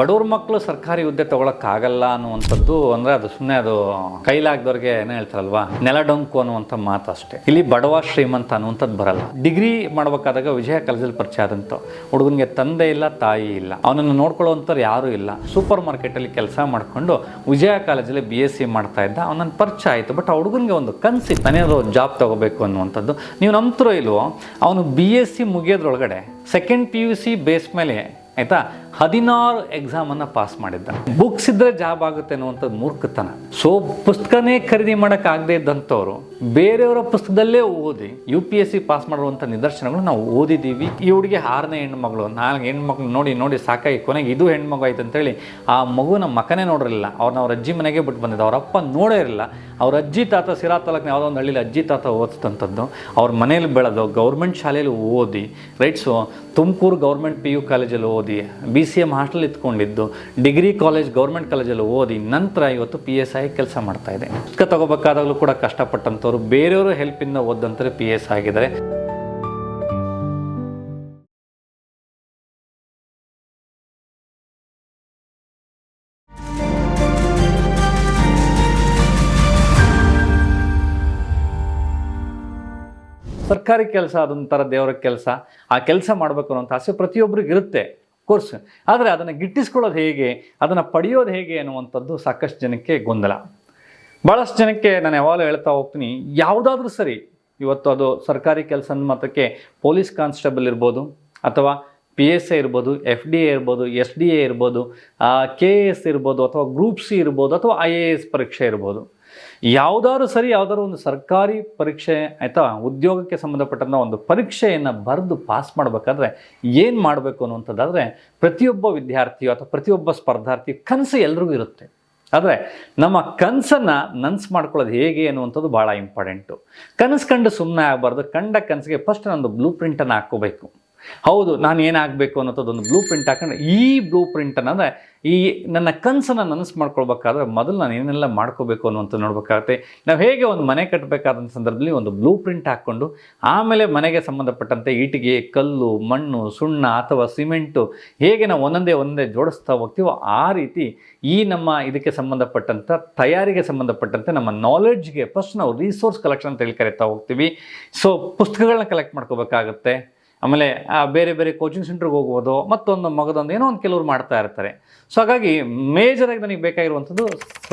ಬಡವ್ರ ಮಕ್ಕಳು ಸರ್ಕಾರಿ ಹುದ್ದೆ ತಗೊಳಕ್ಕಾಗಲ್ಲ ಅನ್ನುವಂಥದ್ದು ಅಂದ್ರೆ ಅದು ಸುಮ್ಮನೆ ಅದು ಕೈಲಾಗ್ದವ್ರಿಗೆ ಏನೋ ಹೇಳ್ತಾರಲ್ವಾ? ನೆಲ ಡೊಂಕು ಅನ್ನುವಂಥ ಮಾತು ಅಷ್ಟೇ. ಇಲ್ಲಿ ಬಡವ ಶ್ರೀಮಂತ ಅನ್ನುವಂಥದ್ದು ಬರಲ್ಲ. ಡಿಗ್ರಿ ಮಾಡ್ಬೇಕಾದಾಗ ವಿಜಯ ಕಾಲೇಜಲ್ಲಿ ಪರಿಚಯ ಆದಂತ ಹುಡುಗನಿಗೆ ತಂದೆ ಇಲ್ಲ, ತಾಯಿ ಇಲ್ಲ. ಅವನನ್ನು ನೋಡ್ಕೊಳ್ಳುವಂಥವ್ರು ಯಾರೂ ಇಲ್ಲ. ಸೂಪರ್ ಮಾರ್ಕೆಟಲ್ಲಿ ಕೆಲಸ ಮಾಡಿಕೊಂಡು ವಿಜಯ ಕಾಲೇಜಲ್ಲಿ ಬಿ ಎಸ್ ಸಿ ಮಾಡ್ತಾ ಇದ್ದ. ಅವನನ್ನು ಪರಿಚಯ ಆಯಿತು. ಬಟ್ ಆ ಹುಡುಗನಿಗೆ ಒಂದು ಕನ್ಸಿ ತನೇದು ಜಾಬ್ ತಗೋಬೇಕು ಅನ್ನುವಂಥದ್ದು. ನೀವು ನಂಬ್ತಿರೋ ಇಲ್ವೋ? ಅವನು B S C ಮುಗಿಯೋದ್ರೊಳಗಡೆ second P U C base ಮೇಲೆ, ಆಯ್ತಾ? ಹದಿನಾರು ಎಕ್ಸಾಮನ್ನು ಪಾಸ್ ಮಾಡಿದ್ದ. ಬುಕ್ಸ್ ಇದ್ರೆ ಜಾಬ್ ಆಗುತ್ತೆ ಅನ್ನುವಂಥದ್ದು ಮೂರ್ಖತನ. ಸೊ ಪುಸ್ತಕನೇ ಖರೀದಿ ಮಾಡೋಕ್ಕಾಗದೇ ಇದ್ದಂಥವ್ರು, ಬೇರೆಯವರ ಪುಸ್ತಕದಲ್ಲೇ ಓದಿ U P S C pass ಮಾಡುವಂಥ ನಿದರ್ಶನಗಳು ನಾವು ಓದಿದ್ದೀವಿ. ಈ ಹುಡುಗಿ ಆರನೇ ಹೆಣ್ಮಗಳು, ನಾಲ್ಕು ಹೆಣ್ಮಕ್ಳು ನೋಡಿ ನೋಡಿ ಸಾಕಾಗಿ ಕೊನೆಗೆ ಇದು ಹೆಣ್ಮಗು ಆಯ್ತು ಅಂತೇಳಿ ಆ ಮಗುನ ಮಕನೇ ನೋಡಿರಲಿಲ್ಲ ಅವ್ರನ್ನ ಅವ್ರ ಅಜ್ಜಿ ಮನೆಗೆ ಬಿಟ್ಟು ಬಂದಿದ್ದ. ಅವ್ರ ಅಪ್ಪ ನೋಡೇ ಇರಲಿಲ್ಲ. ಅವ್ರ ಅಜ್ಜಿ ತಾತ ಸಿರಾ ತಾಲೂಕಿನ ಯಾವುದೋ ಒಂದು ಹಳ್ಳಿಲಿ ಅಜ್ಜಿ ತಾತ ಓದಿಸ್ತಂಥದ್ದು ಅವ್ರ ಮನೇಲಿ ಬೆಳೆದು ಗೌರ್ಮೆಂಟ್ ಶಾಲೆಯಲ್ಲಿ ಓದಿ right so Tumakuru government P U ಕಾಲೇಜಲ್ಲಿ ಓದಿ ಬಿ ಸಿ ಎಂ ಹಾಸ್ಟೆಲ್ ಇತ್ಕೊಂಡಿದ್ದು ಡಿಗ್ರಿ ಕಾಲೇಜ್ ಗೌರ್ಮೆಂಟ್ ಕಾಲೇಜಲ್ಲಿ ಓದಿ ನಂತರ ಇವತ್ತು ಪಿ ಎಸ್ ಐ ಕೆಲಸ ಮಾಡ್ತಾ ಇದೆ. ಪುಸ್ತಕ ತಗೋಬೇಕಾದಾಗಲೂ ಕೂಡ ಕಷ್ಟಪಟ್ಟಂಥವ್ರು, ಬೇರೆಯವರು ಹೆಲ್ಪಿಂದ ಓದಂತಾರೆ ಪಿ ಎಸ್ ಆಗಿದ್ದಾರೆ. ಸರ್ಕಾರಿ ಕೆಲಸ ಅದೊಂಥರ ದೇವರ ಕೆಲಸ, ಆ ಕೆಲಸ ಮಾಡಬೇಕು ಅನ್ನೋಂಥ ಆಸೆ ಪ್ರತಿಯೊಬ್ಬರಿಗೆ ಇರುತ್ತೆ. ಕೋರ್ಸ್. ಆದರೆ ಅದನ್ನು ಗಿಟ್ಟಿಸ್ಕೊಳ್ಳೋದು ಹೇಗೆ, ಅದನ್ನು ಪಡೆಯೋದು ಹೇಗೆ ಅನ್ನುವಂಥದ್ದು ಸಾಕಷ್ಟು ಜನಕ್ಕೆ ಗೊಂದಲ. ಭಾಳಷ್ಟು ಜನಕ್ಕೆ ನಾನು ಯಾವಾಗಲೂ ಹೇಳ್ತಾ ಹೋಗ್ತೀನಿ, ಯಾವುದಾದ್ರೂ ಸರಿ, ಇವತ್ತು ಅದು ಸರ್ಕಾರಿ ಕೆಲಸ ಮತಕ್ಕೆ ಪೊಲೀಸ್ ಕಾನ್ಸ್ಟೇಬಲ್ ಇರ್ಬೋದು, ಅಥವಾ ಪಿ ಎಸ್ ಎ ಇರ್ಬೋದು, ಎಫ್ ಡಿ ಎ ಇರ್ಬೋದು, ಎಸ್ ಡಿ ಎ ಇರ್ಬೋದು ಕೆ ಎ ಎಸ್ ಇರ್ಬೋದು, ಅಥವಾ ಗ್ರೂಪ್ ಸಿ ಇರ್ಬೋದು, ಅಥವಾ ಐ ಎ ಎಸ್ ಪರೀಕ್ಷೆ ಇರ್ಬೋದು. ಯಾವುದಾದ್ರು ಸರಿ ಯಾವುದಾದ್ರು ಒಂದು ಸರ್ಕಾರಿ ಪರೀಕ್ಷೆ ಆಯಿತಾ, ಉದ್ಯೋಗಕ್ಕೆ ಸಂಬಂಧಪಟ್ಟಂಥ ಒಂದು ಪರೀಕ್ಷೆಯನ್ನು ಬರೆದು ಪಾಸ್ ಮಾಡಬೇಕಾದ್ರೆ ಏನು ಮಾಡಬೇಕು ಅನ್ನುವಂಥದ್ದಾದರೆ ಪ್ರತಿಯೊಬ್ಬ ವಿದ್ಯಾರ್ಥಿಯು ಅಥವಾ ಪ್ರತಿಯೊಬ್ಬ ಸ್ಪರ್ಧಾರ್ಥಿ ಕನಸು ಎಲ್ರಿಗೂ ಇರುತ್ತೆ. ಆದರೆ ನಮ್ಮ ಕನಸನ್ನು ನನ್ಸು ಮಾಡ್ಕೊಳ್ಳೋದು ಹೇಗೆ ಅನ್ನುವಂಥದ್ದು ಭಾಳ ಇಂಪಾರ್ಟೆಂಟು ಕನಸು ಕಂಡು ಸುಮ್ಮನೆ ಆಗಬಾರ್ದು. ಕಂಡ ಕನಸಿಗೆ ಫಸ್ಟ್ ನಂದು ಬ್ಲೂ ಪ್ರಿಂಟನ್ನು ಹಾಕ್ಕೋಬೇಕು. ಹೌದು, ನಾನು ಏನಾಗಬೇಕು ಅನ್ನೋದು ಒಂದು ಬ್ಲೂ ಪ್ರಿಂಟ್ ಹಾಕೊಂಡು ಈ ಬ್ಲೂ ಪ್ರಿಂಟನ್ನು ಅಂದರೆ ಈ ನನ್ನ ಕನಸನ್ನು ನನಸು ಮಾಡ್ಕೊಳ್ಬೇಕಾದ್ರೆ ಮೊದಲು ನಾನು ಏನೆಲ್ಲ ಮಾಡ್ಕೋಬೇಕು ಅನ್ನುವಂಥ ನೋಡ್ಬೇಕಾಗುತ್ತೆ. ನಾವು ಹೇಗೆ ಒಂದು ಮನೆ ಕಟ್ಟಬೇಕಾದಂಥ ಸಂದರ್ಭದಲ್ಲಿ ಒಂದು ಬ್ಲೂ ಪ್ರಿಂಟ್ ಹಾಕ್ಕೊಂಡು, ಆಮೇಲೆ ಮನೆಗೆ ಸಂಬಂಧಪಟ್ಟಂತೆ ಇಟ್ಟಿಗೆ ಕಲ್ಲು, ಮಣ್ಣು, ಸುಣ್ಣ ಅಥವಾ ಸಿಮೆಂಟು ಹೇಗೆ ನಾವು ಒಂದೊಂದೇ ಒಂದೇ ಜೋಡಿಸ್ತಾ ಹೋಗ್ತೀವೋ ಆ ರೀತಿ ಈ ನಮ್ಮ ಇದಕ್ಕೆ ಸಂಬಂಧಪಟ್ಟಂಥ ತಯಾರಿಗೆ ಸಂಬಂಧಪಟ್ಟಂತೆ ನಮ್ಮ ನಾಲೆಡ್ಜ್ಗೆ ಫಸ್ಟ್ ನಾವು ರಿಸೋರ್ಸ್ ಕಲೆಕ್ಷನ್ ಅಂತ ಹೇಳಿ ಕರಿತಾ ಹೋಗ್ತೀವಿ. ಸೊ ಪುಸ್ತಕಗಳನ್ನ ಕಲೆಕ್ಟ್ ಮಾಡ್ಕೋಬೇಕಾಗತ್ತೆ. ಆಮೇಲೆ ಬೇರೆ ಬೇರೆ ಕೋಚಿಂಗ್ ಸೆಂಟ್ರಿಗೆ ಹೋಗ್ಬೋದು, ಮತ್ತೊಂದು ಮಗದೊಂದು ಏನೋ ಒಂದು ಕೆಲವರು ಮಾಡ್ತಾ ಇರ್ತಾರೆ. ಸೊ ಹಾಗಾಗಿ ಮೇಜರಾಗಿ ನನಗೆ ಬೇಕಾಗಿರುವಂಥದ್ದು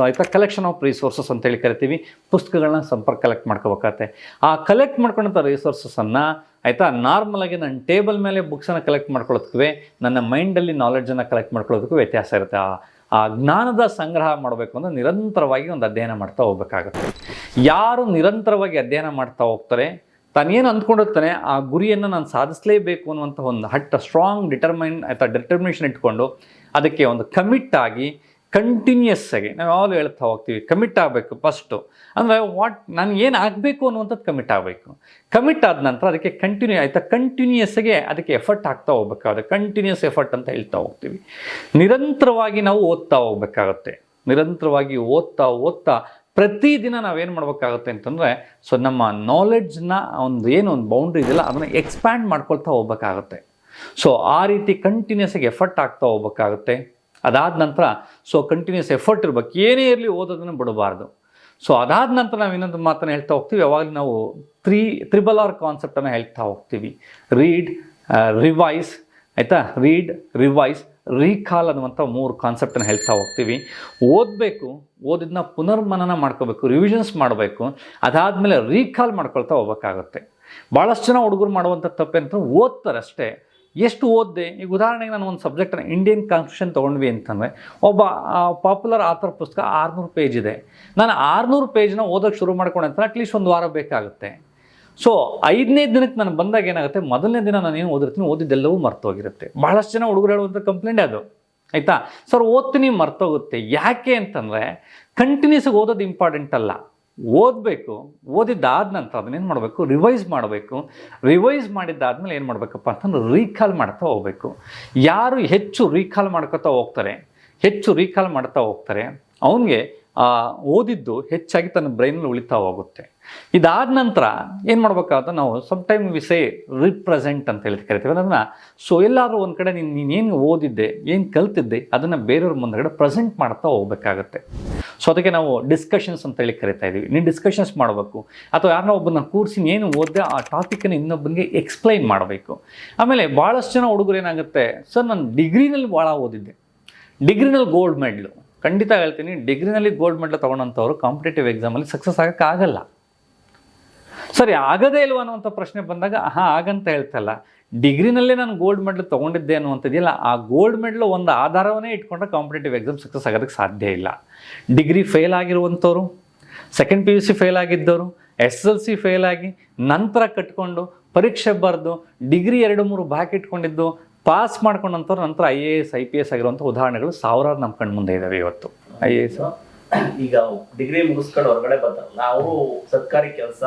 ಆಯಿತಾ? ಕಲೆಕ್ಷನ್ ಆಫ್ ರಿಸೋರ್ಸಸ್ ಅಂತೇಳಿ ಕರಿತೀವಿ. ಪುಸ್ತಕಗಳನ್ನ ಸಂಪರ್ಕ ಕಲೆಕ್ಟ್ ಮಾಡ್ಕೋಬೇಕಾಗತ್ತೆ. ಆ ಕಲೆಕ್ಟ್ ಮಾಡ್ಕೊಂಡಂಥ ರಿಸೋರ್ಸಸ್ಸನ್ನು ಆಯಿತಾ? ನಾರ್ಮಲಾಗಿ ನನ್ನ ಟೇಬಲ್ ಮೇಲೆ ಬುಕ್ಸನ್ನು ಕಲೆಕ್ಟ್ ಮಾಡ್ಕೊಳ್ಳೋದಕ್ಕೆ ನನ್ನ ಮೈಂಡಲ್ಲಿ ನಾಲೆಡ್ಜನ್ನು ಕಲೆಕ್ಟ್ ಮಾಡ್ಕೊಳ್ಳೋದಕ್ಕೂ ವ್ಯತ್ಯಾಸ ಇರುತ್ತೆ. ಆ ಆ ಜ್ಞಾನದ ಸಂಗ್ರಹ ಮಾಡಬೇಕು ಅಂದರೆ ನಿರಂತರವಾಗಿ ಒಂದು ಅಧ್ಯಯನ ಮಾಡ್ತಾ ಹೋಗ್ಬೇಕಾಗುತ್ತೆ. ಯಾರು ನಿರಂತರವಾಗಿ ಅಧ್ಯಯನ ಮಾಡ್ತಾ ಹೋಗ್ತಾರೆ ತಾನೇನು ಅಂದ್ಕೊಂಡಿರ್ತಾನೆ ಆ ಗುರಿಯನ್ನು ನಾನು ಸಾಧಿಸಲೇಬೇಕು ಅನ್ನುವಂಥ ಒಂದು ಹಟ್ಟ ಸ್ಟ್ರಾಂಗ್ ಡಿಟರ್ಮೈನ್ ಅಥವಾ ಡಿಟರ್ಮಿನೇಷನ್ ಇಟ್ಕೊಂಡು ಅದಕ್ಕೆ ಒಂದು ಕಮಿಟ್ ಆಗಿ ಕಂಟಿನ್ಯೂಸ್ ಆಗಿ, ನಾವು ಯಾವಾಗಲೂ ಹೇಳ್ತಾ ಹೋಗ್ತೀವಿ ಕಮಿಟ್ ಆಗಬೇಕು ಫಸ್ಟು ಅಂದರೆ ವಾಟ್ ನಾನು ಏನು ಆಗಬೇಕು ಅನ್ನುವಂಥದ್ದು ಕಮಿಟ್ ಆಗಬೇಕು. ಕಮಿಟ್ ಆದ ನಂತರ ಅದಕ್ಕೆ ಕಂಟಿನ್ಯೂ ಆಯಿತಾ ಕಂಟಿನ್ಯೂಸ್ ಆಗಿ ಅದಕ್ಕೆ ಎಫರ್ಟ್ ಹಾಕ್ತಾ ಹೋಗ್ಬೇಕಾಗುತ್ತೆ. ಕಂಟಿನ್ಯೂಸ್ ಎಫರ್ಟ್ ಅಂತ ಹೇಳ್ತಾ ಹೋಗ್ತೀವಿ. ನಿರಂತರವಾಗಿ ನಾವು ಓದ್ತಾ ಹೋಗ್ಬೇಕಾಗತ್ತೆ. ನಿರಂತರವಾಗಿ ಓದ್ತಾ ಓದ್ತಾ ಪ್ರತಿದಿನ ನಾವೇನು ಮಾಡಬೇಕಾಗುತ್ತೆ ಅಂತಂದರೆ ಸೊ ನಮ್ಮ ನಾಲೆಡ್ಜ್ನ ಒಂದು ಏನು ಒಂದು ಬೌಂಡ್ರಿ ಇದೆಯಲ್ಲ, ಅದನ್ನು ಎಕ್ಸ್ಪ್ಯಾಂಡ್ ಮಾಡ್ಕೊಳ್ತಾ ಹೋಗ್ಬೇಕಾಗುತ್ತೆ. ಸೊ ಆ ರೀತಿ ಕಂಟಿನ್ಯೂಸಾಗಿ ಎಫರ್ಟ್ ಆಗ್ತಾ ಹೋಗ್ಬೇಕಾಗುತ್ತೆ. ಅದಾದ ನಂತರ ಸೊ ಕಂಟಿನ್ಯೂಸ್ ಎಫರ್ಟ್ ಇರ್ಬೇಕು. ಏನೇ ಇರಲಿ ಓದೋದನ್ನು ಬಿಡಬಾರ್ದು. ಸೊ ಅದಾದ ನಂತರ ನಾವು ಇನ್ನೊಂದು ಮಾತನ್ನು ಹೇಳ್ತಾ ಹೋಗ್ತೀವಿ. ಯಾವಾಗಲೂ ನಾವು ತ್ರೀ ತ್ರಿಬಲ್ ಆರ್ ಕಾನ್ಸೆಪ್ಟನ್ನು ಹೇಳ್ತಾ ಹೋಗ್ತೀವಿ. ರೀಡ್ ರಿವೈಸ್ ಆಯಿತಾ? ರೀಡ್ ರಿವೈಸ್ ರೀಕಾಲ್ ಅನ್ನುವಂಥ ಮೂರು ಕಾನ್ಸೆಪ್ಟನ್ನು ಹೇಳ್ತಾ ಹೋಗ್ತೀವಿ. ಓದಬೇಕು, ಓದಿದ್ನ ಪುನರ್ಮನನ ಮಾಡ್ಕೋಬೇಕು ರಿವಿಷನ್ಸ್ ಮಾಡಬೇಕು, ಅದಾದಮೇಲೆ ರೀಕಾಲ್ ಮಾಡ್ಕೊಳ್ತಾ ಹೋಗ್ಬೇಕಾಗುತ್ತೆ. ಭಾಳಷ್ಟು ಜನ ಹುಡುಗರು ಮಾಡುವಂಥ ತಪ್ಪೇನಂತ ಓದ್ತಾರೆ ಅಷ್ಟೇ ಎಷ್ಟು ಓದಿದೆ? ಈಗ ಉದಾಹರಣೆಗೆ ನಾನು ಒಂದು ಸಬ್ಜೆಕ್ಟನ್ನು ಇಂಡಿಯನ್ ಕಾನ್ಸ್ಟಿಟ್ಯೂಷನ್ ತೊಗೊಂಡ್ವಿ ಅಂತಂದರೆ, ಒಬ್ಬ ಪಾಪ್ಯುಲರ್ ಆಥರ್ ಪುಸ್ತಕ ಆರುನೂರು ಪೇಜ್ ಇದೆ. ನಾನು ಆರುನೂರು ಪೇಜ್ನ ಓದೋಕ್ಕೆ ಶುರು ಮಾಡ್ಕೊಂಡೆ ಅಂತ ಅಟ್ಲೀಸ್ಟ್ ಒಂದು ವಾರ ಬೇಕಾಗುತ್ತೆ. ಸೊ ಐದನೇ ದಿನಕ್ಕೆ ನಾನು ಬಂದಾಗ ಏನಾಗುತ್ತೆ? ಮೊದಲನೇ ದಿನ ನಾನು ಏನು ಓದಿರ್ತೀನಿ? ಓದಿದ್ದೆಲ್ಲವೂ ಮರ್ತೋಗಿರುತ್ತೆ. ಬಹಳಷ್ಟು ಜನ ಹುಡುಗರು ಹೇಳುವಂಥ ಕಂಪ್ಲೇಂಟ್ ಅದು. ಆಯಿತಾ? ಸರ್ ಓದ್ತೀನಿ ಮರ್ತೋಗುತ್ತೆ. ಯಾಕೆ ಅಂತಂದರೆ ಕಂಟಿನ್ಯೂಸಾಗಿ ಓದೋದು ಇಂಪಾರ್ಟೆಂಟ್ ಅಲ್ಲ. ಓದಬೇಕು, ಓದಿದ್ದಾದ ನಂತರ ಅದನ್ನೇನು ಮಾಡಬೇಕು? ರಿವೈಸ್ ಮಾಡಬೇಕು. ರಿವೈಸ್ ಮಾಡಿದ್ದಾದ್ಮೇಲೆ ಏನು ಮಾಡಬೇಕಪ್ಪ ಅಂತಂದ್ರೆ ರೀಕಾಲ್ ಮಾಡ್ತಾ ಹೋಗಬೇಕು. ಯಾರು ಹೆಚ್ಚು ರೀಕಾಲ್ ಮಾಡ್ಕೊತಾ ಹೋಗ್ತಾರೆ? ಹೆಚ್ಚು ರೀಕಾಲ್ ಮಾಡ್ತಾ ಹೋಗ್ತಾರೆ. ಅವನಿಗೆ ಓದಿದ್ದು ಹೆಚ್ಚಾಗಿ ತನ್ನ ಬ್ರೈನಲ್ಲಿ ಉಳಿತಾ ಹೋಗುತ್ತೆ ಇದಾದ ನಂತರ ಏನು ಮಾಡ್ಬೇಕಾಗುತ್ತೆ ನಾವು some time we say represent ಅಂತ ಹೇಳಿ ಕರಿತೀವಿ. ಅದನ್ನು ಸೊ ಎಲ್ಲಾದರೂ ಒಂದು ಕಡೆ ನೀನು ನೀನೇನು ಓದಿದ್ದೆ, ಏನು ಕಲ್ತಿದ್ದೆ, ಅದನ್ನು ಬೇರೆಯವ್ರ ಮುಂದಗಡೆ ಪ್ರೆಸೆಂಟ್ ಮಾಡ್ತಾ ಹೋಗ್ಬೇಕಾಗತ್ತೆ. ಸೊ ಅದಕ್ಕೆ ನಾವು ಡಿಸ್ಕಷನ್ಸ್ ಅಂತ ಹೇಳಿ ಕರಿತಾ ಇದ್ದೀವಿ ನೀನು ಡಿಸ್ಕಷನ್ಸ್ ಮಾಡಬೇಕು. ಅಥವಾ ಯಾರನ್ನ ಒಬ್ಬನ ಕೂರಿಸಿ ಏನು ಓದಿದೆ, ಆ ಟಾಪಿಕನ್ನು ಇನ್ನೊಬ್ಬನಿಗೆ ಎಕ್ಸ್ಪ್ಲೈನ್ ಮಾಡಬೇಕು. ಆಮೇಲೆ ಭಾಳಷ್ಟು ಜನ ಹುಡುಗರು ಏನಾಗುತ್ತೆ, ಸರ್, ನಾನು ಡಿಗ್ರಿನಲ್ಲಿ ಭಾಳ ಓದಿದ್ದೆ. ಡಿಗ್ರಿನಲ್ಲಿ ಗೋಲ್ಡ್ ಮೆಡ್ಲು ಖಂಡಿತ ಹೇಳ್ತೀನಿ, ಡಿಗ್ರಿನಲ್ಲಿ ಗೋಲ್ಡ್ ಮೆಡಲ್ ತೊಗೊಂಡಂಥವ್ರು ಕಾಂಪಿಟೇಟಿವ್ ಎಕ್ಸಾಮಲ್ಲಿ ಸಕ್ಸಸ್ ಆಗೋಕ್ಕಾಗಲ್ಲ ಸರಿ, ಆಗದೇ ಇಲ್ವ ಅನ್ನುವಂಥ ಪ್ರಶ್ನೆ ಬಂದಾಗ ಹಾಂ ಆಗಂತ ಹೇಳ್ತಲ್ಲ, ಡಿಗ್ರಿನಲ್ಲೇ ನಾನು ಗೋಲ್ಡ್ ಮೆಡಲ್ ತೊಗೊಂಡಿದ್ದೆ ಅನ್ನುವಂಥದ್ದಿಲ್ಲ, ಆ ಗೋಲ್ಡ್ ಮೆಡಲ್ ಒಂದು ಆಧಾರವನ್ನೇ ಇಟ್ಕೊಂಡ್ರೆ ಕಾಂಪಿಟೇಟಿವ್ ಎಕ್ಸಾಮ್ ಸಕ್ಸಸ್ ಆಗೋದಕ್ಕೆ ಸಾಧ್ಯ ಇಲ್ಲ. Degree fail ಆಗಿರುವಂಥವ್ರು second P U C fail ಆಗಿದ್ದವರು S L C fail ಆಗಿ, ನಂತರ ಕಟ್ಕೊಂಡು, ಪರೀಕ್ಷೆ ಬರೆದು, ಡಿಗ್ರಿ ಎರಡು ಮೂರು ಬ್ಯಾಕ್ ಇಟ್ಕೊಂಡಿದ್ದು ಪಾಸ್ ಮಾಡ್ಕೊಂಡಂಥವ್ರು ನಂತರ I A S, I P S ಆಗಿರುವಂಥ ಉದಾಹರಣೆಗಳು ಸಾವಿರಾರು ನಮ್ಮ ಕಣ್ಣು ಮುಂದೆ ಇದ್ದಾವೆ ಇವತ್ತು. I A S. ಈಗ ಡಿಗ್ರಿ ಮುಗಿಸ್ಕೊಂಡು ಹೊರಗಡೆ ಬರ್ತಾರಲ್ಲ ಅವರು ಸರ್ಕಾರಿ ಕೆಲಸ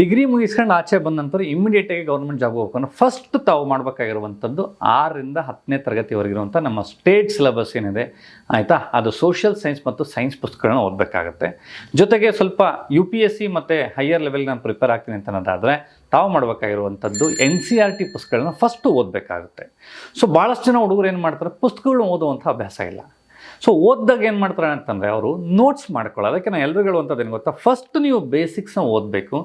ಡಿಗ್ರಿ ಮುಗಿಸ್ಕೊಂಡು ಆಚೆ ಬಂದ ನಂತರ ಇಮಿಡಿಯೇಟಾಗಿ ಗೌರ್ಮೆಂಟ್ ಜಾಬ್ ಹೋಗ್ಕೊಂಡು ಫಸ್ಟ್ ತಾವು ಮಾಡಬೇಕಾಗಿರುವಂಥದ್ದು ಆರರಿಂದ ಹತ್ತನೇ ತರಗತಿವರೆಗಿರುವಂಥ ನಮ್ಮ ಸ್ಟೇಟ್ ಸಿಲೆಬಸ್ ಏನಿದೆ, ಆಯಿತಾ? ಅದು ಸೋಷಿಯಲ್ ಸೈನ್ಸ್ ಮತ್ತು ಸೈನ್ಸ್ ಪುಸ್ತಕಗಳನ್ನ ಓದಬೇಕಾಗತ್ತೆ. ಜೊತೆಗೆ ಸ್ವಲ್ಪ ಯು ಪಿ ಎಸ್ ಸಿ ಮತ್ತು ಹೈಯರ್ ಲೆವೆಲ್ ನಾನು ಪ್ರಿಪೇರ್ ಆಗ್ತೀನಿ ಅಂತ ಅನ್ನೋದಾದರೆ ತಾವು ಮಾಡಬೇಕಾಗಿರುವಂಥದ್ದು ಎನ್ ಸಿ ಆರ್ ಟಿ ಪುಸ್ತಕಗಳನ್ನ ಫಸ್ಟು ಓದಬೇಕಾಗುತ್ತೆ. ಸೊ ಭಾಳಷ್ಟು ಜನ ಹುಡುಗರು ಏನು ಮಾಡ್ತಾರೆ? ಪುಸ್ತಕಗಳನ್ನ ಓದುವಂಥ ಅಭ್ಯಾಸ ಇಲ್ಲ. ಸೊ ಓದ್ದಾಗ ಏನು ಮಾಡ್ತಾರೆ ಅಂತಂದರೆ ಅವರು ನೋಟ್ಸ್ ಮಾಡ್ಕೊಳ್ಳೋ, ಅದಕ್ಕೆ ನಾನು ಎಲ್ರಿಗೂ ಹೇಳುವಂಥದ್ದು ಏನು ಗೊತ್ತಾ? ಫಸ್ಟ್ ನೀವು ಬೇಸಿಕ್ಸ್ನ ಓದಬೇಕು.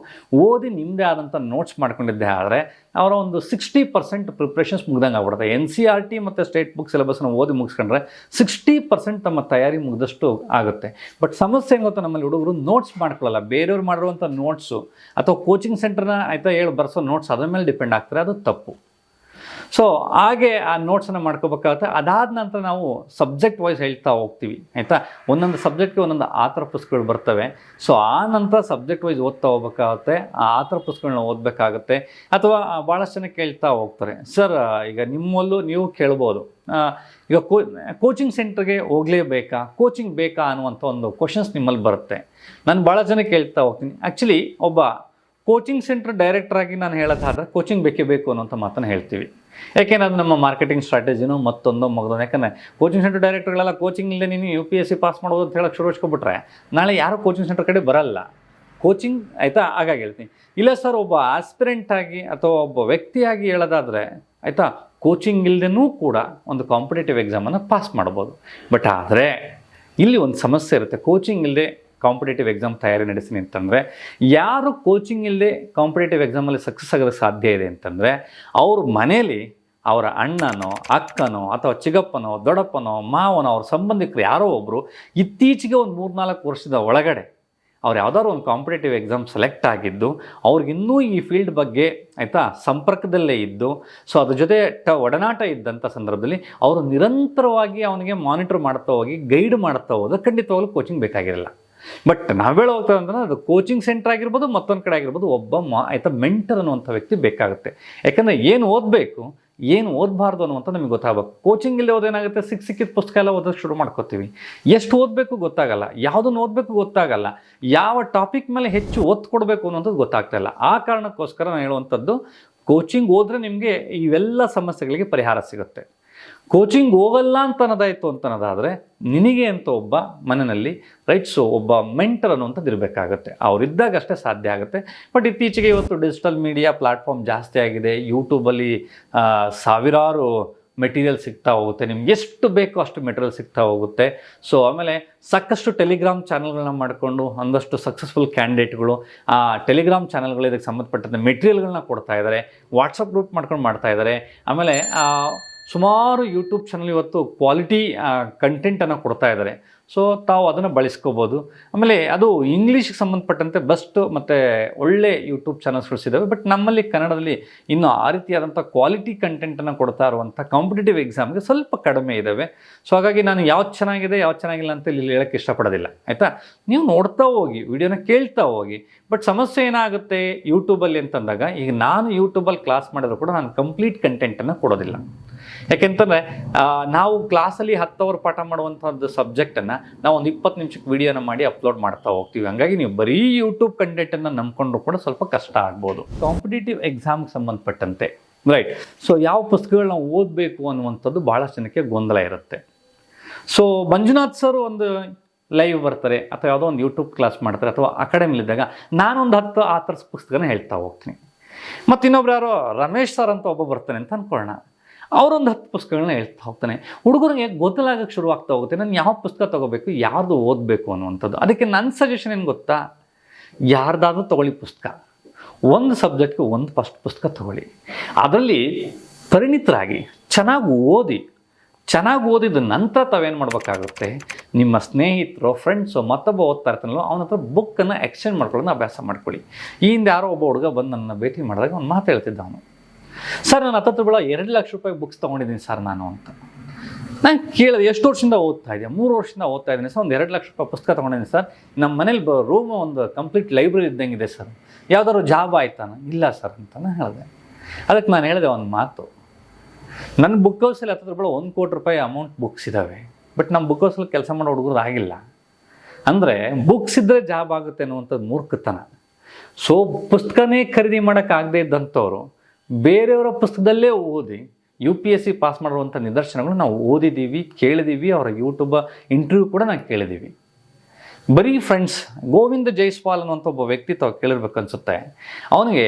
ಓದಿ ನಿಮ್ಮದೇ ಆದಂಥ ನೋಟ್ಸ್ ಮಾಡ್ಕೊಂಡಿದ್ದೆ ಆದರೆ ಅವರ ಒಂದು ಸಿಕ್ಸ್ಟಿ ಪರ್ಸೆಂಟ್ ಪ್ರಿಪ್ರೇಷನ್ಸ್ ಮುಗ್ದಂಗೆ ಆಗ್ಬಿಡುತ್ತೆ. ಎನ್ ಸಿ ಆರ್ ಟಿ ಮತ್ತು ಸ್ಟೇಟ್ ಬುಕ್ ಸಿಲೆಬಸ್ನ ಓದಿ ಮುಗಿಸ್ಕೊಂಡ್ರೆ ಸಿಕ್ಸ್ಟಿ ಪರ್ಸೆಂಟ್ ತಮ್ಮ ತಯಾರಿ ಮುಗಿದಷ್ಟು ಆಗುತ್ತೆ. ಬಟ್ ಸಮಸ್ಯೆ ಏನು ಗೊತ್ತಾ ನಮ್ಮಲ್ಲಿ ಹುಡುಗರು? ನೋಟ್ಸ್ ಮಾಡ್ಕೊಳ್ಳಲ್ಲ. ಬೇರೆಯವ್ರು ಮಾಡಿರುವಂಥ ನೋಟ್ಸು ಅಥವಾ ಕೋಚಿಂಗ್ ಸೆಂಟರ್ನ ಆಯಿತಾ ಹೇಳಿ, ಬರ್ಸೋ ನೋಟ್ಸ್ ಅದ್ರ ಮೇಲೆ ಡಿಪೆಂಡ್ ಆಗ್ತಾರೆ. ಅದು ತಪ್ಪು. ಸೊ ಹಾಗೆ ಆ ನೋಟ್ಸನ್ನು ಮಾಡ್ಕೋಬೇಕಾಗುತ್ತೆ. ಅದಾದ ನಂತರ ನಾವು ಸಬ್ಜೆಕ್ಟ್ ವೈಸ್ ಹೇಳ್ತಾ ಹೋಗ್ತೀವಿ, ಆಯಿತಾ? ಒಂದೊಂದು ಸಬ್ಜೆಕ್ಟ್ಗೆ ಒಂದೊಂದು ಆತರ ಪುಸ್ತಕಗಳು ಬರ್ತವೆ. ಸೊ ಆ ನಂತರ ಸಬ್ಜೆಕ್ಟ್ ವೈಸ್ ಓದ್ತಾ ಹೋಗ್ಬೇಕಾಗುತ್ತೆ, ಆ ಥರ ಪುಸ್ತಕಗಳನ್ನ ಓದಬೇಕಾಗುತ್ತೆ, ಅಥವಾ ಭಾಳಷ್ಟು ಜನ ಕೇಳ್ತಾ ಹೋಗ್ತಾರೆ. ಸರ್ ಈಗ ನಿಮ್ಮಲ್ಲೂ ನೀವು ಕೇಳ್ಬೋದು. ಈಗ ಕೋ ಕೋಚಿಂಗ್ ಸೆಂಟರ್ಗೆ ಹೋಗಲೇಬೇಕಾ? ಕೋಚಿಂಗ್ ಬೇಕಾ? ಅನ್ನುವಂಥ ಒಂದು ಕ್ವಶನ್ಸ್ ನಿಮ್ಮಲ್ಲಿ ಬರುತ್ತೆ. ನಾನು ಭಾಳ ಜನ ಕೇಳ್ತಾ ಹೋಗ್ತೀನಿ. ಆ್ಯಕ್ಚುಲಿ ಒಬ್ಬ ಕೋಚಿಂಗ್ ಸೆಂಟರ್ ಡೈರೆಕ್ಟರ್ ಆಗಿ ನಾನು ಹೇಳೋದಾದ್ರೆ ಕೋಚಿಂಗ್ ಬೇಕೇ ಬೇಕು ಅನ್ನೋಂಥ ಮಾತನ್ನು ಹೇಳ್ತೀವಿ. ಯಾಕೆಂದ್ರೆ ನಮ್ಮ ಮಾರ್ಕೆಟಿಂಗ್ ಸ್ಟ್ರಾಟಜಿನೂ ಮತ್ತೊಂದು ಮಗದೊಂದು. ಯಾಕಂದರೆ ಕೋಚಿಂಗ್ ಸೆಂಟರ್ ಡೈರೆಕ್ಟರ್ಗಳೆಲ್ಲ ಕೋಚಿಂಗ್ ಇಲ್ಲದೆ ನೀನು U P S C pass ಮಾಡೋದು ಅಂತ ಹೇಳಕ್ಕೆ ಶುರು ಹಚ್ಕೊಬಿಟ್ರೆ ನಾಳೆ ಯಾರೂ ಕೋಚಿಂಗ್ ಸೆಂಟರ್ ಕಡೆ ಬರಲ್ಲ. ಕೋಚಿಂಗ್ ಆಯಿತಾ? ಹಾಗಾಗಿ ಹೇಳ್ತೀನಿ. ಇಲ್ಲ ಸರ್ ಒಬ್ಬ ಆಸ್ಪಿರೆಂಟ್ ಆಗಿ ಅಥವಾ ಒಬ್ಬ ವ್ಯಕ್ತಿಯಾಗಿ ಹೇಳೋದಾದರೆ ಆಯಿತಾ? ಕೋಚಿಂಗ್ ಇಲ್ಲದೇನೂ ಕೂಡ ಒಂದು ಕಾಂಪಿಟೇಟಿವ್ ಎಕ್ಸಾಮನ್ನು ಪಾಸ್ ಮಾಡ್ಬೋದು. ಬಟ್ ಆದರೆ ಇಲ್ಲಿ ಒಂದು ಸಮಸ್ಯೆ ಇರುತ್ತೆ. ಕೋಚಿಂಗ್ ಇಲ್ಲದೆ ಕಾಂಪಿಟೇಟಿವ್ ಎಕ್ಸಾಮ್ ತಯಾರಿ ನಡೆಸ್ತೀನಿ ಅಂತಂದರೆ, ಯಾರು ಕೋಚಿಂಗ್ ಇಲ್ಲದೆ ಕಾಂಪಿಟೇಟಿವ್ ಎಕ್ಸಾಮಲ್ಲಿ ಸಕ್ಸಸ್ ಆಗೋದಕ್ಕೆ ಸಾಧ್ಯ ಇದೆ ಅಂತಂದರೆ, ಅವ್ರ ಮನೇಲಿ ಅವರ ಅಣ್ಣನೋ, ಅಕ್ಕನೋ ಅಥವಾ ಚಿಗಪ್ಪನೋ, ದೊಡ್ಡಪ್ಪನೋ, ಮಾವನೋ, ಅವ್ರ ಸಂಬಂಧಿಕರು ಯಾರೋ ಒಬ್ಬರು ಇತ್ತೀಚೆಗೆ ಒಂದು ಮೂರ್ನಾಲ್ಕು ವರ್ಷದ ಒಳಗಡೆ ಅವ್ರು ಯಾವ್ದಾದ್ರು ಒಂದು ಕಾಂಪಿಟೇಟಿವ್ ಎಕ್ಸಾಮ್ ಸೆಲೆಕ್ಟ್ ಆಗಿದ್ದು ಅವ್ರಿಗಿನ್ನೂ ಈ ಫೀಲ್ಡ್ ಬಗ್ಗೆ ಆಯಿತಾ ಸಂಪರ್ಕದಲ್ಲೇ ಇದ್ದು ಸೊ ಅದ್ರ ಜೊತೆ ಟ ಒಡನಾಟ ಇದ್ದಂಥ ಸಂದರ್ಭದಲ್ಲಿ ಅವರು ನಿರಂತರವಾಗಿ ಅವನಿಗೆ ಮಾನಿಟರ್ ಮಾಡ್ತಾ ಹೋಗಿ ಗೈಡ್ ಮಾಡ್ತಾ ಹೋದ್ರೆ ಖಂಡಿತವಾಗ್ಲೂ ಕೋಚಿಂಗ್ ಬೇಕಾಗಿರಲ್ಲ. ಬಟ್ ನಾವೇಳ ಹೋಗ್ತೇವೆ ಅಂದ್ರೆ ಅದು ಕೋಚಿಂಗ್ ಸೆಂಟರ್ ಆಗಿರ್ಬೋದು, ಮತ್ತೊಂದು ಕಡೆ ಆಗಿರ್ಬೋದು, ಒಬ್ಬ ಮಾ ಆಯಿತಾ ಮೆಂಟರ್ ಅನ್ನುವಂಥ ವ್ಯಕ್ತಿ ಬೇಕಾಗುತ್ತೆ. ಯಾಕಂದರೆ ಏನು ಓದಬೇಕು, ಏನು ಓದಬಾರ್ದು ಅನ್ನುವಂಥ ನಮಗೆ ಗೊತ್ತಾಗಬೇಕು. ಕೋಚಿಂಗ್ ಇಲ್ಲಿ ಓದೇನಾಗುತ್ತೆ ಸಿಕ್ಕ ಸಿಕ್ಕಿದ ಪುಸ್ತಕ ಎಲ್ಲ ಓದೋಕ್ಕೆ ಶುರು ಮಾಡ್ಕೋತೀವಿ. ಎಷ್ಟು ಓದಬೇಕು ಗೊತ್ತಾಗಲ್ಲ. ಯಾವುದನ್ನು ಓದಬೇಕು ಗೊತ್ತಾಗಲ್ಲ. ಯಾವ ಟಾಪಿಕ್ ಮೇಲೆ ಹೆಚ್ಚು ಒತ್ತು ಕೊಡಬೇಕು ಅನ್ನೋಂಥದ್ದು ಗೊತ್ತಾಗ್ತಾ ಇಲ್ಲ. ಆ ಕಾರಣಕ್ಕೋಸ್ಕರ ನಾನು ಹೇಳುವಂಥದ್ದು ಕೋಚಿಂಗ್ ಹೋದರೆ ನಿಮಗೆ ಇವೆಲ್ಲ ಸಮಸ್ಯೆಗಳಿಗೆ ಪರಿಹಾರ ಸಿಗುತ್ತೆ. ಕೋಚಿಂಗ್ ಹೋಗಲ್ಲ ಅಂತ ಅನ್ನೋದಾಯಿತು ಅಂತ ಅನ್ನೋದಾದರೆ ನಿನಗೆ ಅಂತ ಒಬ್ಬ ಮನೆಯಲ್ಲಿ ರೈಟ್ ಸೊ ಒಬ್ಬ ಮೆಂಟರ್ ಅನ್ನುವಂಥದ್ದು ಇರಬೇಕಾಗತ್ತೆ ಅವರಿದ್ದಾಗಷ್ಟೇ ಸಾಧ್ಯ ಆಗುತ್ತೆ. ಬಟ್ ಇತ್ತೀಚೆಗೆ ಇವತ್ತು ಡಿಜಿಟಲ್ ಮೀಡಿಯಾ ಪ್ಲಾಟ್ಫಾರ್ಮ್ ಜಾಸ್ತಿ ಆಗಿದೆ. ಯೂಟ್ಯೂಬಲ್ಲಿ ಸಾವಿರಾರು ಮೆಟೀರಿಯಲ್ ಸಿಗ್ತಾ ಹೋಗುತ್ತೆ. ನಿಮ್ಗೆ ಎಷ್ಟು ಬೇಕೋ ಅಷ್ಟು ಮೆಟೀರಿಯಲ್ ಸಿಗ್ತಾ ಹೋಗುತ್ತೆ. ಸೊ ಆಮೇಲೆ ಸಾಕಷ್ಟು ಟೆಲಿಗ್ರಾಮ್ ಚಾನಲ್ಗಳನ್ನ ಮಾಡಿಕೊಂಡು ಒಂದಷ್ಟು ಸಕ್ಸಸ್ಫುಲ್ ಕ್ಯಾಂಡಿಡೇಟ್ಗಳು ಆ ಟೆಲಿಗ್ರಾಮ್ ಚಾನಲ್ಗಳು ಇದಕ್ಕೆ ಸಂಬಂಧಪಟ್ಟಂತೆ ಮೆಟೀರಿಯಲ್ಗಳನ್ನ ಕೊಡ್ತಾ ಇದ್ದಾರೆ ವಾಟ್ಸಪ್ ಗ್ರೂಪ್ ಮಾಡ್ಕೊಂಡು ಮಾಡ್ತಾ ಇದ್ದಾರೆ ಆಮೇಲೆ ಸುಮಾರು ಯೂಟ್ಯೂಬ್ ಚಾನಲ್ ಇವತ್ತು ಕ್ವಾಲಿಟಿ ಕಂಟೆಂಟನ್ನು ಕೊಡ್ತಾ ಇದ್ದಾರೆ. ಸೊ ತಾವು ಅದನ್ನು ಬಳಸ್ಕೋಬೋದು. ಆಮೇಲೆ ಅದು ಇಂಗ್ಲೀಷ್ಗೆ ಸಂಬಂಧಪಟ್ಟಂತೆ ಬೆಸ್ಟ್ ಮತ್ತು ಒಳ್ಳೆ ಯೂಟ್ಯೂಬ್ ಚಾನಲ್ಸ್ಗಳು ಇದ್ದಾವೆ ಬಟ್ ನಮ್ಮಲ್ಲಿ ಕನ್ನಡದಲ್ಲಿ ಇನ್ನೂ ಆ ರೀತಿಯಾದಂಥ ಕ್ವಾಲಿಟಿ ಕಂಟೆಂಟನ್ನು ಕೊಡ್ತಾ ಇರುವಂಥ ಕಾಂಪಿಟೇಟಿವ್ ಎಕ್ಸಾಮ್ಗೆ ಸ್ವಲ್ಪ ಕಡಿಮೆ ಇದ್ದಾವೆ ಸೊ ಹಾಗಾಗಿ ನಾನು ಯಾವ್ದು ಚೆನ್ನಾಗಿದೆ, ಯಾವ್ದು ಚೆನ್ನಾಗಿಲ್ಲ ಅಂತ ಇಲ್ಲಿ ಹೇಳೋಕ್ಕೆ ಇಷ್ಟಪಡೋದಿಲ್ಲ. ಆಯಿತಾ? ನೀವು ನೋಡ್ತಾ ಹೋಗಿ ವಿಡಿಯೋನ ಕೇಳ್ತಾ ಹೋಗಿ. ಬಟ್ ಸಮಸ್ಯೆ ಏನಾಗುತ್ತೆ ಯೂಟ್ಯೂಬಲ್ಲಿ ಅಂತಂದಾಗ, ಈಗ ನಾನು ಯೂಟ್ಯೂಬಲ್ಲಿ ಕ್ಲಾಸ್ ಮಾಡಿದ್ರು ಕೂಡ ನಾನು ಕಂಪ್ಲೀಟ್ ಕಂಟೆಂಟನ್ನು ಕೊಡೋದಿಲ್ಲ. ಯಾಕೆಂತಂದರೆ ನಾವು ಕ್ಲಾಸಲ್ಲಿ ಹತ್ತು ಅವರ್ ಪಾಠ ಮಾಡುವಂಥದ್ದು ಸಬ್ಜೆಕ್ಟನ್ನು ನಾವು ಒಂದು ಇಪ್ಪತ್ತು ನಿಮಿಷಕ್ಕೆ ವಿಡಿಯೋನ ಮಾಡಿ ಅಪ್ಲೋಡ್ ಮಾಡ್ತಾ ಹೋಗ್ತೀವಿ. ಹಂಗಾಗಿ ನೀವು ಬರೀ ಯೂಟ್ಯೂಬ್ ಕಂಟೆಂಟನ್ನು ನಂಬಿಕೊಂಡು ಕೂಡ ಸ್ವಲ್ಪ ಕಷ್ಟ ಆಗ್ಬೋದು. ಕಾಂಪಿಟೇಟಿವ್ ಎಕ್ಸಾಮ್ಗೆ ಸಂಬಂಧಪಟ್ಟಂತೆ ರೈಟ್ ಸೊ ಯಾವ ಪುಸ್ತಕಗಳನ್ನ ಓದಬೇಕು ಅನ್ನುವಂಥದ್ದು ಭಾಳಷ್ಟು ಜನಕ್ಕೆ ಗೊಂದಲ ಇರುತ್ತೆ. ಸೊ ಮಂಜುನಾಥ್ ಸರ್ ಒಂದು ಲೈವ್ ಬರ್ತಾರೆ, ಅಥವಾ ಯಾವುದೋ ಒಂದು ಯೂಟ್ಯೂಬ್ ಕ್ಲಾಸ್ ಮಾಡ್ತಾರೆ, ಅಥವಾ ಅಕಾಡೆಮಿಲಿದ್ದಾಗ ನಾನೊಂದು ಹತ್ತು ಆ ಥರ ಪುಸ್ತಕನ ಹೇಳ್ತಾ ಹೋಗ್ತೀನಿ. ಮತ್ತು ಇನ್ನೊಬ್ರು ಯಾರೋ ರಮೇಶ್ ಸರ್ ಅಂತ ಒಬ್ಬ ಬರ್ತಾನೆ ಅಂತ ಅಂದ್ಕೊಳ್ಳೋಣ ಅವರೊಂದು ಹತ್ತು ಪುಸ್ತಕಗಳನ್ನ ಹೇಳ್ತಾ ಹೋಗ್ತಾನೆ. ಹುಡುಗರಿಗೆ ಗೊತ್ತಲಾಗಕ್ಕೆ ಶುರುವಾಗ್ತಾ ಹೋಗುತ್ತೆ. ನಾನು ಯಾವ ಪುಸ್ತಕ ತೊಗೋಬೇಕು, ಯಾರ್ದು ಓದಬೇಕು ಅನ್ನುವಂಥದ್ದು. ಅದಕ್ಕೆ ನನ್ನ ಸಜೆಷನ್ ಏನು ಗೊತ್ತಾ? ಯಾರ್ದಾದ್ರೂ ತೊಗೊಳ್ಳಿ ಪುಸ್ತಕ. ಒಂದು ಸಬ್ಜೆಕ್ಟ್ಗೆ ಒಂದು ಫಸ್ಟ್ ಪುಸ್ತಕ ತಗೊಳ್ಳಿ. ಅದರಲ್ಲಿ ಪರಿಣಿತರಾಗಿ, ಚೆನ್ನಾಗಿ ಓದಿ, ಚೆನ್ನಾಗಿ ಓದಿದ ನಂತರ ತಾವೇನು ಮಾಡಬೇಕಾಗುತ್ತೆ? ನಿಮ್ಮ ಸ್ನೇಹಿತರು ಫ್ರೆಂಡ್ಸು ಮತ್ತೊಬ್ಬ ಓದ್ತಾ ಇರ್ತಾನಲ್ಲೋ, ಅವನ ಹತ್ರ ಬುಕ್ಕನ್ನು ಎಕ್ಸ್ಚೇಂಜ್ ಮಾಡ್ಕೊಳ್ಳೋದನ್ನ ಅಭ್ಯಾಸ ಮಾಡ್ಕೊಳ್ಳಿ. ಈ ಹಿಂದೆ ಯಾರೋ ಒಬ್ಬ ಹುಡುಗ ಬಂದು ನನ್ನ ಭೇಟಿ ಮಾಡಿದಾಗ ಅವ್ನು ಮಾತು ಹೇಳ್ತಿದ್ದ ಅವನು. ಸರ್ ನಾನು ಹತ್ತತ್ರ ಬೇಡ ಎರಡು ಲಕ್ಷ ರೂಪಾಯಿ ಬುಕ್ಸ್ ತೊಗೊಂಡಿದ್ದೀನಿ ಸರ್ ನಾನು ಅಂತ. ನಾನು ಕೇಳಿದೆ, ಎಷ್ಟು ವರ್ಷದಿಂದ ಓದ್ತಾ ಇದ್ದೆ ಮೂರು ವರ್ಷದಿಂದ ಓದ್ತಾ ಇದ್ದೀನಿ ಸರ್, ಒಂದು ಎರಡು ಲಕ್ಷ ರೂಪಾಯಿ ಪುಸ್ತಕ ತೊಗೊಂಡಿದ್ದೀನಿ ಸರ್. ನಮ್ಮ ಮನೇಲಿ ಬ ರೂಮ್ ಒಂದು ಕಂಪ್ಲೀಟ್ ಲೈಬ್ರರಿ ಇದ್ದಂಗಿದೆ ಸರ್. ಯಾವ್ದಾದ್ರು ಜಾಬ್ ಆಯ್ತಾನ ಇಲ್ಲ ಸರ್ ಅಂತ ನಾನು ಹೇಳಿದೆ. ಅದಕ್ಕೆ ನಾನು ಹೇಳಿದೆ ಒಂದು ಮಾತು. ನನ್ನ ಬುಕ್ ಹೌಸಲ್ಲಿ ಹತ್ತತ್ರ ಬೆಳೆ ಒಂದು ಕೋಟಿ ರೂಪಾಯಿ ಅಮೌಂಟ್ ಬುಕ್ಸ್ ಇದ್ದಾವೆ ಬಟ್ ನಮ್ಮ ಬುಕ್ ಹೌಸಲ್ಲಿ ಕೆಲಸ ಮಾಡೋ ಹುಡುಗರು ಆಗಿಲ್ಲ. ಅಂದರೆ ಬುಕ್ಸ್ ಇದ್ದರೆ ಜಾಬ್ ಆಗುತ್ತೆ ಅನ್ನುವಂಥದ್ದು ಮೂರ್ಖತನ. ಸೊ ಪುಸ್ತಕನೇ ಖರೀದಿ ಮಾಡೋಕ್ಕಾಗದೇ ಇದ್ದಂಥವ್ರು ಬೇರೆಯವರ ಪುಸ್ತಕದಲ್ಲೇ ಓದಿ U P S C pass ಮಾಡುವಂಥ ನಿದರ್ಶನಗಳು ನಾವು ಓದಿದ್ದೀವಿ, ಕೇಳಿದ್ದೀವಿ, ಅವರ ಯೂಟ್ಯೂಬ ಇಂಟರ್ವ್ಯೂ ಕೂಡ ನಾವು ಕೇಳಿದ್ದೀವಿ. ಬರೀ ಫ್ರೆಂಡ್ಸ್ ಗೋವಿಂದ ಜೈಸ್ವಾಲ್ ಅನ್ನುವಂಥ ಒಬ್ಬ ವ್ಯಕ್ತಿ ತಾವು ಕೇಳಿರ್ಬೇಕು ಅನ್ಸುತ್ತೆ. ಅವನಿಗೆ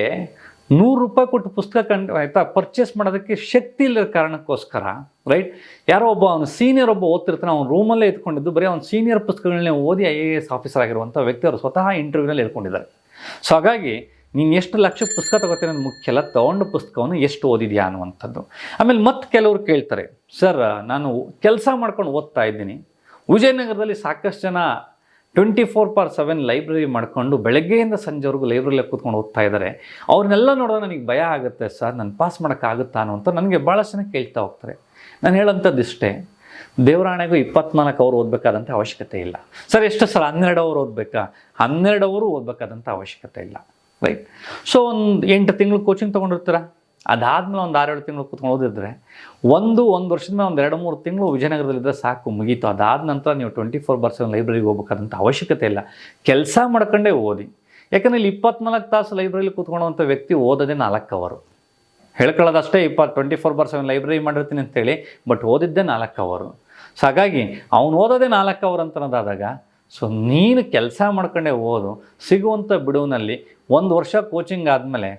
ನೂರು ರೂಪಾಯಿ ಕೊಟ್ಟು ಪುಸ್ತಕ ಕಂಡು, ಆಯಿತಾ ಪರ್ಚೇಸ್ ಮಾಡೋದಕ್ಕೆ ಶಕ್ತಿ ಇಲ್ಲದ ಕಾರಣಕ್ಕೋಸ್ಕರ ರೈಟ್ ಯಾರೋ ಒಬ್ಬ ಅವನು ಸೀನಿಯರ್ ಒಬ್ಬ ಓದ್ತಿರ್ತಾನೆ, ಅವ್ನು ರೂಮಲ್ಲೇ ಇದ್ಕೊಂಡಿದ್ದು, ಬರೀ ಅವ್ನು ಸೀನಿಯರ್ ಪುಸ್ತಕಗಳನ್ನೇ ಓದಿ ಐ ಎ ಎಸ್ ಆಫೀಸರ್ ಆಗಿರುವಂಥ ವ್ಯಕ್ತಿ ಅವರು ಸ್ವತಃ ಇಂಟರ್ವ್ಯೂನಲ್ಲಿ ಹೇಳ್ಕೊಂಡಿದ್ದಾರೆ ಸೊ ಹಾಗಾಗಿ ನೀನು ಎಷ್ಟು ಲಕ್ಷ ಪುಸ್ತಕ ತಗೋತೀನಿ ಅನ್ನೋದು ಮುಖ್ಯ ಅಲ್ಲ, ತಗೊಂಡು ಪುಸ್ತಕವನ್ನು ಎಷ್ಟು ಓದಿದ್ಯಾ ಅನ್ನುವಂಥದ್ದು. ಆಮೇಲೆ ಮತ್ತೆ ಕೆಲವರು ಕೇಳ್ತಾರೆ, ಸರ್, ನಾನು ಕೆಲಸ ಮಾಡ್ಕೊಂಡು ಓದ್ತಾ ಇದ್ದೀನಿ. ವಿಜಯನಗರದಲ್ಲಿ ಸಾಕಷ್ಟು ಜನ twenty four bar seven library ಮಾಡಿಕೊಂಡು ಬೆಳಗ್ಗೆಯಿಂದ ಸಂಜೆವರೆಗೂ ಲೈಬ್ರರಿಯಲ್ಲಿ ಕೂತ್ಕೊಂಡು ಓದ್ತಾ ಇದ್ದಾರೆ ಅವ್ರನ್ನೆಲ್ಲ ನೋಡಿದ್ರೆ ನನಗೆ ಭಯ ಆಗುತ್ತೆ, ಸರ್, ನಾನು ಪಾಸ್ ಮಾಡೋಕ್ಕಾಗುತ್ತಾ ಅನ್ನೋ ನನಗೆ ಭಾಳಷ್ಟು ಜನ ಕೇಳ್ತಾ ಹೋಗ್ತಾರೆ. ನಾನು ಹೇಳೋಂಥದ್ದು ಇಷ್ಟೇ ದೇವರಾಣೆಗೂ ಇಪ್ಪತ್ನಾಲ್ಕು ಅವರು ಓದಬೇಕಾದಂಥ ಅವಶ್ಯಕತೆ ಇಲ್ಲ. ಸರ್, ಎಷ್ಟು ಸರ್? ಹನ್ನೆರಡು ಅವರು ಓದಬೇಕಾ? ಹನ್ನೆರಡು ಅವರು ಓದಬೇಕಾದಂಥ ಅವಶ್ಯಕತೆ ಇಲ್ಲ. ರೈಟ್ ಸೊ ಒಂದು ಎಂಟು ತಿಂಗಳು ಕೋಚಿಂಗ್ ತೊಗೊಂಡಿರ್ತೀರ? ಅದಾದಮೇಲೆ ಒಂದು ಆರೇಳು ತಿಂಗಳು ಕೂತ್ಕೊಂಡು ಓದಿದ್ರೆ, ಒಂದು ಒಂದು ಮೇಲೆ ಒಂದು ಎರಡು ಮೂರು ತಿಂಗಳು ವಿಜಯನಗರದಲ್ಲಿದ್ದರೆ ಸಾಕು, ಮುಗೀತು. ಅದಾದ ನಂತರ ನೀವು ಟ್ವೆಂಟಿ ಫೋರ್ ಸೆವೆನ್ ಲೈಬ್ರರಿಗೆ ಹೋಗ್ಬೇಕಾದಂಥ ಅವಶ್ಯಕತೆ ಇಲ್ಲ. ಕೆಲಸ ಮಾಡ್ಕೊಂಡೇ ಓದಿ. ಯಾಕಂದರೆ ಇಲ್ಲಿ ಇಪ್ಪತ್ನಾಲ್ಕು ತಾಸು ಲೈಬ್ರರಿಲಿ ಕೂತ್ಕೊಳ್ಳೋವಂಥ ವ್ಯಕ್ತಿ ಓದೋದೇ ನಾಲ್ಕು ಅವರು ಹೇಳ್ಕೊಳ್ಳೋದಷ್ಟೇ ಇಪ್ಪತ್ತು ಟ್ವೆಂಟಿ ಫೋರ್ ಸೆವೆನ್ ಲೈಬ್ರರಿ ಮಾಡಿರ್ತೀನಿ ಅಂತೇಳಿ ಬಟ್ ಓದಿದ್ದೇ ನಾಲ್ಕು ಅವರು ಸೊ ಹಾಗಾಗಿ, ಅವ್ನು ಓದೋದೇ ನಾಲ್ಕು ಅವರು ಅಂತ ಅನ್ನೋದಾದಾಗ ಸೊ ನೀನು ಕೆಲಸ ಮಾಡ್ಕೊಂಡೇ ಓದು ಸಿಗುವಂಥ ಬಿಡುವಿನಲ್ಲಿ ಒಂದು ವರ್ಷ ಕೋಚಿಂಗ್ ಆದಮೇಲೆ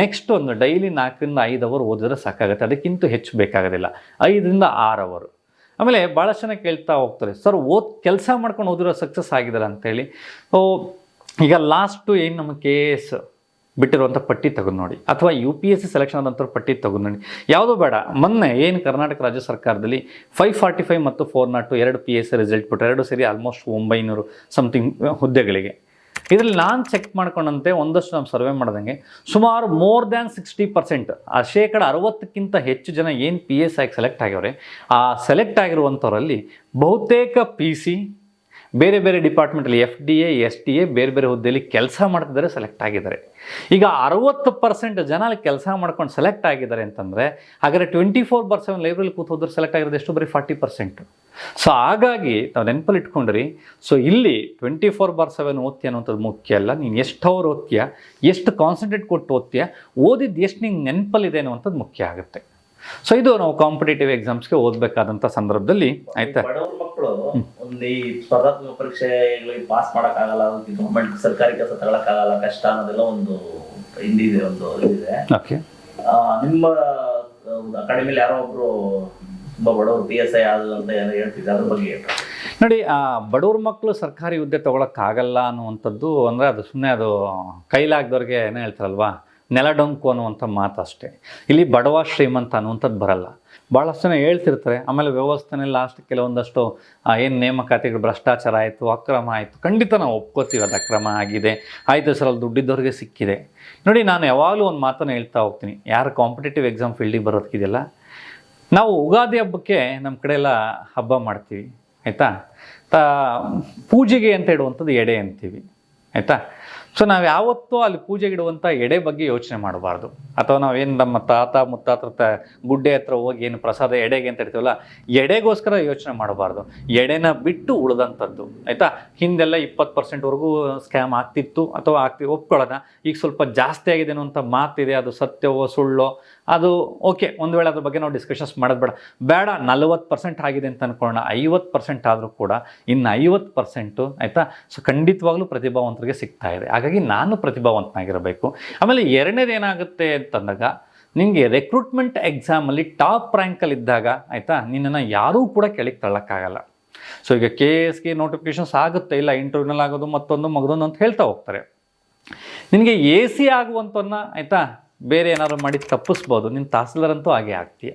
ನೆಕ್ಸ್ಟ್ ಒಂದು ಡೈಲಿ ನಾಲ್ಕರಿಂದ ಐದು ಅವರ್ ಓದಿದ್ರೆ ಸಾಕಾಗುತ್ತೆ. ಅದಕ್ಕಿಂತ ಹೆಚ್ಚು ಬೇಕಾಗೋದಿಲ್ಲ. ಐದರಿಂದ ಆರು ಅವರು ಆಮೇಲೆ ಭಾಳಷ್ಟು ಜನ ಕೇಳ್ತಾ ಹೋಗ್ತಾರೆ, ಸರ್, ಓದ್ ಕೆಲಸ ಮಾಡ್ಕೊಂಡು ಓದಿರೋ ಸಕ್ಸಸ್ ಆಗಿದ್ದಾರೆ ಅಂತೇಳಿ. ಸೊ ಈಗ ಲಾಸ್ಟು ಏನು ನಮ್ಮ ಕೆ ಎಸ್ ಬಿಟ್ಟಿರುವಂಥ ಪಟ್ಟಿ ತೆಗೆದು ನೋಡಿ. ಅಥವಾ U P S C selection ಆದಂಥ ಪಟ್ಟಿ ತೆಗೆದು ನೋಡಿ. ಯಾವುದೂ ಬೇಡ. ಮೊನ್ನೆ ಏನು ಕರ್ನಾಟಕ ರಾಜ್ಯ ಸರ್ಕಾರದಲ್ಲಿ ಫೈವ್ ಫಾರ್ಟಿ ಫೈವ್ ಮತ್ತು ಫೋರ್ ನಾಟ್ ಟು ಎರಡು ಪಿ ಎಸ್ ರಿಸಲ್ಟ್ ಬಿಟ್ಟರು ಎರಡು ಸೇರಿ ಆಲ್ಮೋಸ್ಟ್ ಒಂಬೈನೂರು ಸಮಥಿಂಗ್ ಹುದ್ದೆಗಳಿಗೆ. ಇದರಲ್ಲಿ ನಾನು ಚೆಕ್ ಮಾಡ್ಕೊಂಡಂತೆ ಒಂದಷ್ಟು ನಾವು ಸರ್ವೆ ಮಾಡ್ದಂಗೆ ಸುಮಾರು ಮೋರ್ ದ್ಯಾನ್ ಸಿಕ್ಸ್ಟಿ ಪರ್ಸೆಂಟ್ ಆ ಶೇಕಡ ಅರವತ್ತಕ್ಕಿಂತ ಹೆಚ್ಚು ಜನ ಏನು ಪಿ ಎಸ್ ಆಗಿ ಸೆಲೆಕ್ಟ್ ಆಗ್ಯವ್ರೆ, ಆ ಸೆಲೆಕ್ಟ್ ಆಗಿರುವಂಥವರಲ್ಲಿ ಬಹುತೇಕ ಪಿ ಸಿ ಬೇರೆ ಬೇರೆ ಡಿಪಾರ್ಟ್ಮೆಂಟಲ್ಲಿ F D A S T A ಬೇರೆ ಬೇರೆ ಹುದ್ದೆಯಲ್ಲಿ ಕೆಲಸ ಮಾಡ್ತಿದ್ದಾರೆ ಸೆಲೆಕ್ಟ್ ಆಗಿದ್ದಾರೆ. ಈಗ ಅರವತ್ತು ಪರ್ಸೆಂಟ್ ಜನ ಅಲ್ಲಿ ಕೆಲಸ ಮಾಡ್ಕೊಂಡು ಸೆಲೆಕ್ಟ್ ಆಗಿದ್ದಾರೆ ಅಂತಂದರೆ, ಹಾಗಾದರೆ ಟ್ವೆಂಟಿ ಫೋರ್ ಪರ್ಸೆಂಟ್ ಲೈಬ್ರರಿ ಕೂತು ಹೋದ್ರೆ ಸೆಲೆಕ್ಟ್ ಆಗಿರೋದು ಎಷ್ಟು? ಬರೀ ಫಾರ್ಟಿ ಪರ್ಸೆಂಟ್ ಸೊ ಹಾಗಾಗಿ ನಾವು ನೆನಪಲ್ಲಿ ಇಟ್ಕೊಂಡ್ರಿ ಸೊ ಇಲ್ಲಿ ಟ್ವೆಂಟಿ ಫೋರ್ ಬಾರ್ ಸೆವೆನ್ ಓದ್ತೀಯ ಅನ್ನೋಂಥದ್ದು ಮುಖ್ಯ ಅಲ್ಲ. ನೀನು ಎಷ್ಟು ಅವ್ರು ಓದ್ತೀಯ ಎಷ್ಟು ಕಾನ್ಸಂಟ್ರೇಟ್ ಕೊಟ್ಟು ಓದ್ತೀಯ ಓದಿದ್ದು ಎಷ್ಟು ನಿಂಗೆ ನೆನಪಲ್ಲಿದೆ ಅನ್ನೋಂಥದ್ದು ಮುಖ್ಯ ಆಗುತ್ತೆ. ಸೊ ಇದು ನಾವು ಕಾಂಪಿಟೇಟಿವ್ ಎಕ್ಸಾಮ್ಸ್ಗೆ ಓದಬೇಕಾದಂಥ ಸಂದರ್ಭದಲ್ಲಿ ಆಯ್ತಾ? ಮಕ್ಕಳು ಒಂದು ಈ ಸ್ಪರ್ಧಾತ್ಮಕ ಪರೀಕ್ಷೆಗಳಿಗೆ ಪಾಸ್ ಮಾಡೋಕ್ಕಾಗಲ್ಲ ಗೌರ್ಮೆಂಟ್ ಸರ್ಕಾರಿ ಕೆಲಸ ತಗೊಳಕ್ಕಾಗಲ್ಲ ಕಷ್ಟ ಅನ್ನೋದೆಲ್ಲ ಒಂದು ಹಿಂದಿದೆ ಒಂದು ಇದೆ ಓಕೆ ನಿಮ್ಮ ಅಕಾಡೆಮಿಲಿ ಯಾರೋ ಒಬ್ರು ತುಂಬಾ ಬಡವರು ಪಿ ಏನೋ ಹೇಳ್ತಿದ್ದೆ ಅದ್ರ ಬಗ್ಗೆ ನೋಡಿ ಬಡವ್ರ ಮಕ್ಕಳು ಸರ್ಕಾರಿ ಹುದ್ದೆ ತೊಗೊಳಕ್ಕಾಗಲ್ಲ ಅನ್ನುವಂಥದ್ದು ಅಂದರೆ ಅದು ಸುಮ್ಮನೆ ಅದು ಕೈಲಾಗ್ದವ್ರಿಗೆ ಏನೋ ಹೇಳ್ತಾರಲ್ವಾ? ನೆಲಡೊಂಕು ಅನ್ನುವಂಥ ಮಾತು ಅಷ್ಟೇ. ಇಲ್ಲಿ ಬಡವ ಶ್ರೀಮಂತ ಅನ್ನುವಂಥದ್ದು ಬರಲ್ಲ. ಭಾಳಷ್ಟು ಜನ ಹೇಳ್ತಿರ್ತಾರೆ, ಆಮೇಲೆ ವ್ಯವಸ್ಥೆನೇ ಲಾಸ್ಟ್ ಕೆಲವೊಂದಷ್ಟು ಏನು ನೇಮಕಾತಿಗಳು, ಭ್ರಷ್ಟಾಚಾರ ಆಯಿತು, ಅಕ್ರಮ ಆಯಿತು, ಖಂಡಿತ ನಾವು ಒಪ್ಕೋತೀವಿ ಅದು ಅಕ್ರಮ ಆಗಿದೆ. ಆಯಿತು, ಸರ್, ಅಲ್ಲಿ ದುಡ್ಡಿದ್ದವ್ರಿಗೆ ಸಿಕ್ಕಿದೆ. ನೋಡಿ, ನಾನು ಯಾವಾಗಲೂ ಒಂದು ಮಾತನ್ನು ಹೇಳ್ತಾ ಹೋಗ್ತೀನಿ. ಯಾರು ಕಾಂಪಿಟೇಟಿವ್ ಎಕ್ಸಾಮ್ ಫೀಲ್ಡಿಗೆ ಬರೋದಕ್ಕಿದೆಯಲ್ಲ ನಾವು ಉಗಾದಿ ಹಬ್ಬಕ್ಕೆ ನಮ್ಮ ಕಡೆ ಎಲ್ಲ ಹಬ್ಬ ಮಾಡ್ತೀವಿ, ಆಯಿತಾ? ತಾ, ಪೂಜೆಗೆ ಅಂತ ಇಡುವಂಥದ್ದು ಎಡೆ ಅಂತೀವಿ, ಆಯಿತಾ? ಸೊ ನಾವು ಯಾವತ್ತೂ ಅಲ್ಲಿ ಪೂಜೆಗೆ ಇಡುವಂಥ ಎಡೆ ಬಗ್ಗೆ ಯೋಚನೆ ಮಾಡಬಾರ್ದು. ಅಥವಾ ನಾವೇನು ನಮ್ಮ ತಾತ ಮುತ್ತಾತ್ರ ಗುಡ್ಡೆ ಹತ್ರ ಹೋಗಿ ಏನು ಪ್ರಸಾದ ಎಡೆಗೆ ಅಂತ ಇಡ್ತೀವಲ್ಲ, ಎಡೆಗೋಸ್ಕರ ಯೋಚನೆ ಮಾಡಬಾರ್ದು. ಎಡೆನ ಬಿಟ್ಟು ಉಳಿದಂಥದ್ದು, ಆಯಿತಾ? ಹಿಂದೆಲ್ಲ ಇಪ್ಪತ್ತು ಪರ್ಸೆಂಟ್ವರೆಗೂ ಸ್ಕ್ಯಾಮ್ ಆಗ್ತಿತ್ತು, ಅಥವಾ ಆಗ್ತಿ ಒಪ್ಕೊಳ್ಳೋಣ ಈಗ ಸ್ವಲ್ಪ ಜಾಸ್ತಿ ಆಗಿದೆ ಅನ್ನುವಂಥ ಮಾತಿದೆ, ಅದು ಸತ್ಯವೋ ಸುಳ್ಳೋ ಅದು ಓಕೆ ಒಂದು ವೇಳೆ ಅದ್ರ ಬಗ್ಗೆ ನಾವು ಡಿಸ್ಕಷನ್ಸ್ ಮಾಡೋದು ಬೇಡ. ಬೇಡ, ನಲವತ್ತು ಪರ್ಸೆಂಟ್ ಆಗಿದೆ ಅಂತ ಅನ್ಕೊಳ್ಳೋಣ. ಐವತ್ತು ಪರ್ಸೆಂಟ್ ಆದರೂ ಕೂಡ ಇನ್ನು ಐವತ್ತು ಪರ್ಸೆಂಟು ಆಯಿತಾ? ಸೊ ಖಂಡಿತವಾಗ್ಲೂ ಪ್ರತಿಭಾವಂತರಿಗೆ ಸಿಗ್ತಾ ಇದೆ. ಹಾಗಾಗಿ ನಾನು ಪ್ರತಿಭಾವಂತನಾಗಿರಬೇಕು. ಆಮೇಲೆ ಎರಡನೇದು ಏನಾಗುತ್ತೆ ಅಂತಂದಾಗ ನಿಮಗೆ ರೆಕ್ರೂಟ್ಮೆಂಟ್ ಎಕ್ಸಾಮಲ್ಲಿ ಟಾಪ್ ರ್ಯಾಂಕಲ್ಲಿ ಇದ್ದಾಗ ಆಯಿತಾ? ನಿನ್ನನ್ನು ಯಾರೂ ಕೂಡ ಕೆಳಗೆ ತಳ್ಳೋಕ್ಕಾಗಲ್ಲ. ಸೊ ಈಗ ಕೆ ಎಸ್ಗೆ ನೋಟಿಫಿಕೇಶನ್ಸ್ ಆಗುತ್ತೆ. ಇಲ್ಲ ಇಂಟರ್ವ್ಯೂನಲ್ಲಿ ಆಗೋದು ಮತ್ತೊಂದು, ಮಗದೊಂದು ಅಂತ ಹೇಳ್ತಾ ಹೋಗ್ತಾರೆ. ನಿನಗೆ ಎ ಸಿ ಆಗುವಂಥವನ್ನ ಆಯಿತಾ? ಬೇರೆ ಏನಾದ್ರು ಮಾಡಿ ತಪ್ಪಿಸ್ಬೋದು ನಿನ್ನ ತಹಸೀಲ್ದಾರ್ ಅಂತೂ ಹಾಗೆ ಆಗ್ತೀಯ.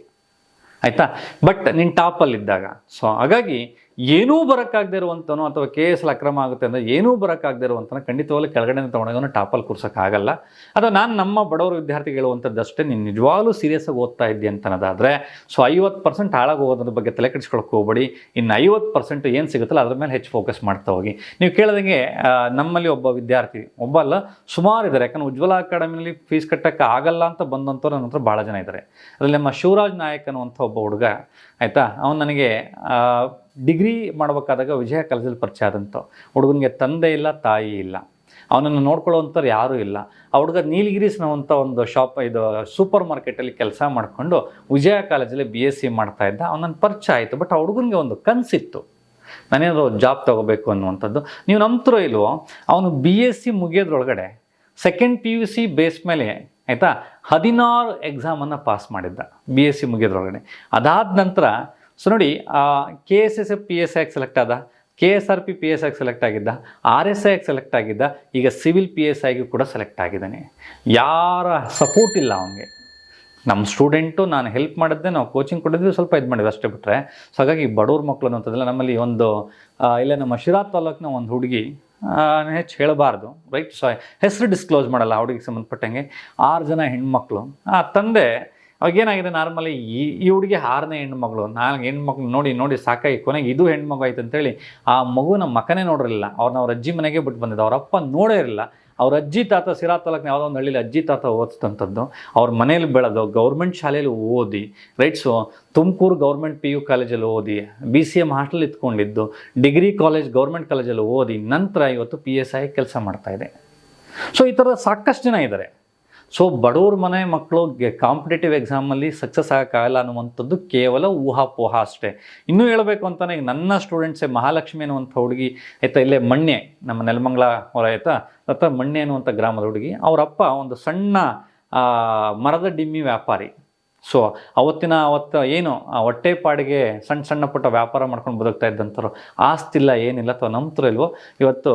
ಆಯಿತಾ? ಬಟ್ ನಿನ್ನ ಟಾಪಲ್ಲಿದ್ದಾಗ ಸೊ ಹಾಗಾಗಿ ಏನೂ ಬರೋಕ್ಕಾಗದೇ ಇರುವಂಥನೋ ಅಥವಾ ಕೆ ಎಸ್ ಅಕ್ರಮ ಆಗುತ್ತೆ ಅಂದರೆ ಏನೂ ಬರೋಕ್ಕಾಗದೇ ಇರುವಂಥನ ಖಂಡಿತವಾಗ್ಲೂ ಕೆಳಗಡೆ ತೊಗೊಂಡೋಗೋನು ಟಾಪಲ್ಲಿ ಕೂರ್ಸೋಕ್ಕಾಗಲ್ಲ ಅಥವಾ ನಾನು ನಮ್ಮ ಬಡವರ ವಿದ್ಯಾರ್ಥಿಗಳು ಹೇಳುವಂಥದ್ದಷ್ಟೇ, ನೀನು ನಿಜವಾಗ್ಲೂ ಸೀರಿಯಸ್ಸಾಗಿ ಓದ್ತಾ ಇದ್ದಿ ಅಂತನದಾದರೆ ಸೊ ಐವತ್ತು ಪರ್ಸೆಂಟ್ ಹಾಳಾಗೋದ್ರ ಬಗ್ಗೆ ತಲೆ ಕೆಡಿಸ್ಕೊಳಕ್ಕೆ ಹೋಗ್ಬೇಡಿ. ಇನ್ನು ಐವತ್ತು ಪರ್ಸೆಂಟ್ ಏನು ಸಿಗುತ್ತಲ್ಲ ಅದ್ರ ಮೇಲೆ ಹೆಚ್ಚು ಫೋಕಸ್ ಮಾಡ್ತಾ ಹೋಗಿ. ನೀವು ಕೇಳಿದಂಗೆ ನಮ್ಮಲ್ಲಿ ಒಬ್ಬ ವಿದ್ಯಾರ್ಥಿ, ಒಬ್ಬ ಅಲ್ಲ, ಸುಮಾರು ಇದ್ದಾರೆ ಯಾಕಂದ್ರೆ ಉಜ್ವಲ ಅಕಾಡೆಮಿಯಲ್ಲಿ ಫೀಸ್ ಕಟ್ಟಕ್ಕೆ ಆಗಲ್ಲ ಅಂತ ಬಂದಂಥವ್ರು ನನ್ನ ಹತ್ರ ಭಾಳ ಜನ ಇದ್ದಾರೆ ಅದರಲ್ಲಿ ನಮ್ಮ ಶಿವರಾಜ್ ನಾಯಕ್ ಅನ್ನುವಂಥ ಒಬ್ಬ ಹುಡುಗ, ಆಯಿತಾ? ಅವನು ನನಗೆ ಡಿಗ್ರಿ ಮಾಡಬೇಕಾದಾಗ ವಿಜಯ ಕಾಲೇಜಲ್ಲಿ ಪರಿಚಯ ಆದಂಥ ಹುಡುಗನಿಗೆ ತಂದೆ ಇಲ್ಲ, ತಾಯಿ ಇಲ್ಲ. ಅವನನ್ನು ನೋಡ್ಕೊಳ್ಳೋವಂಥವ್ರು ಯಾರೂ ಇಲ್ಲ. ಆ ಹುಡುಗ ನೀಲಗಿರೀಸ್ ಒಂದು ಶಾಪ್, ಇದು ಸೂಪರ್ ಮಾರ್ಕೆಟಲ್ಲಿ ಕೆಲಸ ಮಾಡಿಕೊಂಡು ವಿಜಯ ಕಾಲೇಜಲ್ಲಿ ಬಿ ಎಸ್ ಸಿ ಮಾಡ್ತಾ ಇದ್ದ. ಅವನನ್ನು ಪರಿಚಯ ಆಯಿತು. ಬಟ್ ಆ ಹುಡುಗನಿಗೆ ಒಂದು ಕನಸಿತ್ತು. ನಾನೇನಾದ್ರು ಜಾಬ್ ತೊಗೋಬೇಕು ಅನ್ನುವಂಥದ್ದು. ನೀವು ನಂಬ್ತಿರೋ ಇಲ್ವೋ, ಅವನು B S C ಮುಗಿಯೋದ್ರೊಳಗಡೆ second P U C base ಮೇಲೆ ಆಯಿತಾ, ಹದಿನಾರು ಎಕ್ಸಾಮನ್ನು ಪಾಸ್ ಮಾಡಿದ್ದ. ಬಿ ಎಸ್ ಸಿ ಮುಗಿಯೋದ್ರೊಳಗಡೆ. ಅದಾದ ನಂತರ ಸೊ ನೋಡಿ K S S F P S ಐಗೆ select ಆದ K S R P P S ಐಗೆ select ಆಗಿದ್ದ ಆರ್ ಎಸ್ ಐಗೆ ಸೆಲೆಕ್ಟ್ ಆಗಿದ್ದ, ಈಗ ಸಿವಿಲ್ ಪಿ ಎಸ್ ಐಗೂ ಕೂಡ ಸೆಲೆಕ್ಟ್ ಆಗಿದ್ದಾನೆ. ಯಾರ ಸಪೋರ್ಟ್ ಇಲ್ಲ ಅವನಿಗೆ. ನಮ್ಮ ಸ್ಟೂಡೆಂಟು ನಾನು ಹೆಲ್ಪ್ ಮಾಡಿದ್ದೆ, ನಾವು ಕೋಚಿಂಗ್ ಕೊಟ್ಟಿದ್ವಿ, ಸ್ವಲ್ಪ ಇದು ಮಾಡಿದ್ವಿ ಅಷ್ಟೇ ಬಿಟ್ಟರೆ ಸೊ ಹಾಗಾಗಿ ಬಡವ್ರ ಮಕ್ಕಳು ಅನ್ನೋಂಥದ್ದೆಲ್ಲ ನಮ್ಮಲ್ಲಿ ಒಂದು ಇಲ್ಲೇ ನಮ್ಮ ಶಿರಾ ತಾಲೂಕಿನ ಒಂದು ಹುಡುಗಿ ಹೆಚ್ಚು ಹೇಳಬಾರ್ದು ರೈಟ್ ಸೊ ಹೆಸರು ಡಿಸ್ಕ್ಲೋಸ್ ಮಾಡಲ್ಲ ಹುಡುಗಿಗೆ ಸಂಬಂಧಪಟ್ಟಂಗೆ. ಆರು ಜನ ಹೆಣ್ಮಕ್ಳು. ಆ ತಂದೆ ಅವಾಗೇನಾಗಿದೆ, ನಾರ್ಮಲಿ ಈ ಈ ಹುಡುಗಿ ಆರನೇ ಹೆಣ್ಮಗಳು, ನಾಲ್ಕು ಹೆಣ್ಮಕ್ಳು ನೋಡಿ ನೋಡಿ ಸಾಕಾಗಿ, ಕೊನೆಗೆ ಇದು ಹೆಣ್ಮಗು ಆಯ್ತು ಅಂತೇಳಿ ಆ ಮಗುನ ಮಕನೇ ನೋಡಿರಲಿಲ್ಲ ಅವ್ರನ್ನ ಅವ್ರ ಅಜ್ಜಿ ಮನೆಗೆ ಬಿಟ್ಟು ಬಂದಿದ್ದು. ಅವ್ರ ಅಪ್ಪ ನೋಡೇ ಇರಲಿಲ್ಲ. ಅವ್ರ ಅಜ್ಜಿ ತಾತ ಸಿರಾ ತಾಲೂಕಿನ ಯಾವುದೋ ಒಂದು ಹಳ್ಳಿಲಿ ಅಜ್ಜಿ ತಾತ ಓದ್ತಂಥದ್ದು ಅವ್ರ ಮನೇಲಿ ಬೆಳೆದು ಗೌರ್ಮೆಂಟ್ ಶಾಲೆಯಲ್ಲಿ ಓದಿ, right, so Tumakuru government P U ಕಾಲೇಜಲ್ಲಿ ಓದಿ, ಬಿ ಸಿ ಎಂ ಹಾಸ್ಟೆಲ್ ಇತ್ಕೊಂಡಿದ್ದು ಡಿಗ್ರಿ ಕಾಲೇಜ್, ಗೌರ್ಮೆಂಟ್ ಕಾಲೇಜಲ್ಲಿ ಓದಿ, ನಂತರ ಇವತ್ತು ಪಿ ಎಸ್ ಐ ಕೆಲಸ ಮಾಡ್ತಾ ಇದೆ. ಸೊ ಈ ಥರ ಸಾಕಷ್ಟು ಜನ ಇದ್ದಾರೆ. ಸೊ ಬಡವ್ರ ಮನೆ ಮಕ್ಕಳು ಕಾಂಪಿಟೇಟಿವ್ ಎಕ್ಸಾಮಲ್ಲಿ ಸಕ್ಸಸ್ ಆಗೋಕ್ಕಾಗಲ್ಲ ಅನ್ನುವಂಥದ್ದು ಕೇವಲ ಊಹಾಪೋಹ ಅಷ್ಟೇ. ಇನ್ನೂ ಹೇಳಬೇಕು ಅಂತಾನೆ, ಈಗ ನನ್ನ ಸ್ಟೂಡೆಂಟ್ಸೇ ಮಹಾಲಕ್ಷ್ಮಿ ಅನ್ನುವಂಥ ಹುಡುಗಿ, ಆಯ್ತಾ ಇಲ್ಲೇ ಮಣ್ಣೆ, ನಮ್ಮ ನೆಲಮಂಗಲ ಹೊರ ಆಯ್ತಾ ಅಥವಾ ಮಣ್ಣೆ ಅನ್ನುವಂಥ ಗ್ರಾಮದ ಹುಡುಗಿ ಅವರಪ್ಪ ಒಂದು ಸಣ್ಣ ಮರದ ಡಿಮ್ಮಿ ವ್ಯಾಪಾರಿ. ಸೊ ಅವತ್ತಿನ, ಅವತ್ತು ಏನು, ಆ ಹೊಟ್ಟೆಪಾಡಿಗೆ ಸಣ್ಣ ಸಣ್ಣ ಪುಟ್ಟ ವ್ಯಾಪಾರ ಮಾಡ್ಕೊಂಡು ಬದುಕ್ತಾ ಇದ್ದಂಥವ್ರು, ಆಸ್ತಿಲ್ಲ ಏನಿಲ್ಲ ಅಥವಾ ನಂಬ್ತಿರೋ ಇಲ್ವೋ, ಇವತ್ತು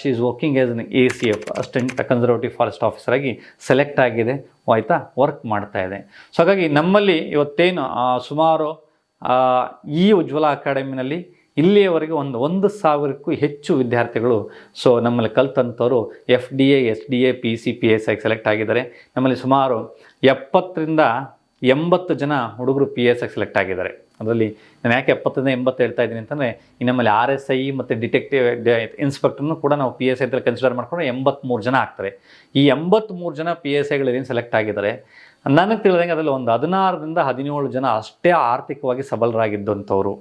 she is working as an A C F assistant conservative forest officer ಆಗಿ ಸೆಲೆಕ್ಟ್ ಆಗಿದೆ, ಆಯಿತಾ? ವರ್ಕ್ ಮಾಡ್ತಾ ಇದೆ. ಸೊ ಹಾಗಾಗಿ ನಮ್ಮಲ್ಲಿ ಇವತ್ತೇನು ಸುಮಾರು ಈ ಉಜ್ವಲ ಅಕಾಡೆಮಿನಲ್ಲಿ ಇಲ್ಲಿಯವರೆಗೆ ಒಂದು ಒಂದು ಸಾವಿರಕ್ಕೂ ಹೆಚ್ಚು ವಿದ್ಯಾರ್ಥಿಗಳು ಸೊ ನಮ್ಮಲ್ಲಿ ಕಲ್ತಂಥವ್ರು F D A S D A P C P S ಐಗೆ select ಆಗಿದ್ದಾರೆ. ನಮ್ಮಲ್ಲಿ ಸುಮಾರು ಎಪ್ಪತ್ತರಿಂದ ಎಂಬತ್ತು ಜನ ಹುಡುಗರು ಪಿ ಎಸ್ ಎಕ್ ಸೆಲೆಕ್ಟ್ ಆಗಿದ್ದಾರೆ. ಅದರಲ್ಲಿ ನಾನು ಯಾಕೆ ಎಪ್ಪತ್ತರಿಂದ ಎಂಬತ್ತು ಹೇಳ್ತಾ ಇದ್ದೀನಿ ಅಂತಂದರೆ, ಈ ನಮ್ಮಲ್ಲಿ ಆರ್ ಎಸ್ ಐ ಮತ್ತು ಡಿಟೆಕ್ಟಿವ್ ಇನ್ಸ್ಪೆಕ್ಟರ್ನು ಕೂಡ ನಾವು ಪಿ ಎಸ್ ಐ ಐದಲ್ಲಿ ಕನ್ಸಿಡರ್ ಮಾಡ್ಕೊಂಡ್ರೆ ಎಂಬತ್ತ್ಮೂರು ಜನ ಆಗ್ತಾರೆ. ಈ ಎಂಬತ್ತ್ಮೂರು ಜನ ಪಿ ಎಸ್ ಐಗಳೇನು ಸೆಲೆಕ್ಟ್ ಆಗಿದ್ದಾರೆ? ನನಗೆ ತಿಳಿದಂಗೆ ಅದರಲ್ಲಿ ಒಂದು ಹದಿನಾರರಿಂದ ಹದಿನೇಳು ಜನ ಅಷ್ಟೇ ಆರ್ಥಿಕವಾಗಿ ಸಬಲರಾಗಿದ್ದಂಥವ್ರು.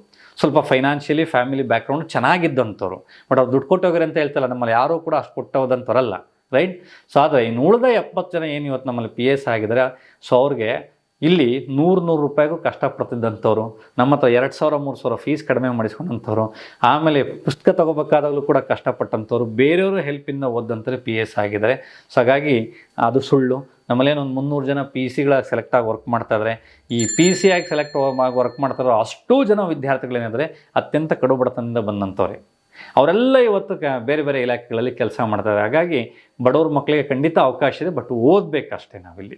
ಸ್ವಲ್ಪ ಫೈನಾನ್ಷಿಯಲಿ ಫ್ಯಾಮಿಲಿ ಬ್ಯಾಕ್ಗ್ರೌಂಡ್ ಚೆನ್ನಾಗಿದ್ದಂಥವ್ರು. ಬಟ್ ಅವ್ರು ದುಡ್ಡು ಕೊಟ್ಟೋಗ್ರೆ ಅಂತ ಹೇಳ್ತಲ್ಲ, ನಮ್ಮಲ್ಲಿ ಯಾರೂ ಕೂಡ ಅಷ್ಟು ಕೊಟ್ಟೋದಂಥವ್ರಲ್ಲ ರೈಟ್ ಸೊ ಆದರೆ ಇನ್ನು ಉಳಿದ ಎಪ್ಪತ್ತು ಜನ ಏನು ಇವತ್ತು ನಮ್ಮಲ್ಲಿ ಪಿ ಎಸ್ ಆಗಿದ್ದಾರೆ? ಸೊ ಅವ್ರಿಗೆ ಇಲ್ಲಿ ನೂರು ನೂರು ರೂಪಾಯಿಗೂ ಕಷ್ಟಪಡ್ತಿದ್ದಂಥವ್ರು ನಮ್ಮ ಹತ್ರ ಎರಡು ಸಾವಿರ, ಮೂರು ಸಾವಿರ ಫೀಸ್ ಕಡಿಮೆ ಮಾಡಿಸ್ಕೊಂಡಂಥವ್ರು, ಆಮೇಲೆ ಪುಸ್ತಕ ತಗೋಬೇಕಾದಾಗಲೂ ಕೂಡ ಕಷ್ಟಪಟ್ಟಂಥವ್ರು ಬೇರೆಯವರು ಹೆಲ್ಪಿಂದ ಓದಂತಾರೆ ಪಿ ಎಸ್ ಆಗಿದ್ದಾರೆ. ಸೊ ಹಾಗಾಗಿ ಅದು ಸುಳ್ಳು. ನಮ್ಮಲ್ಲಿ ಒಂದು ಮುನ್ನೂರು ಜನ ಪಿ ಸಿಗಳಾಗಿ ಸೆಲೆಕ್ಟ್ ಆಗಿ ವರ್ಕ್ ಮಾಡ್ತಾ ಇದ್ದಾರೆ ಈ ಪಿ ಸಿ ಆಗಿ ಸೆಲೆಕ್ಟ್ ಆಗಿ ವರ್ಕ್ ಮಾಡ್ತಾರೋ ಅಷ್ಟೂ ಜನ ವಿದ್ಯಾರ್ಥಿಗಳೇನಿದ್ರೆ, ಅತ್ಯಂತ ಕಡು ಬಡತನದಿಂದ ಬಂದಂಥವ್ರೆ. ಅವರೆಲ್ಲ ಇವತ್ತು ಕ, ಬೇರೆ ಬೇರೆ ಇಲಾಖೆಗಳಲ್ಲಿ ಕೆಲಸ ಮಾಡ್ತಾರೆ ಹಾಗಾಗಿ ಬಡವ್ರ ಮಕ್ಕಳಿಗೆ ಖಂಡಿತ ಅವಕಾಶ ಇದೆ ಬಟ್ ಓದಬೇಕಷ್ಟೇ ನಾವಿಲ್ಲಿ.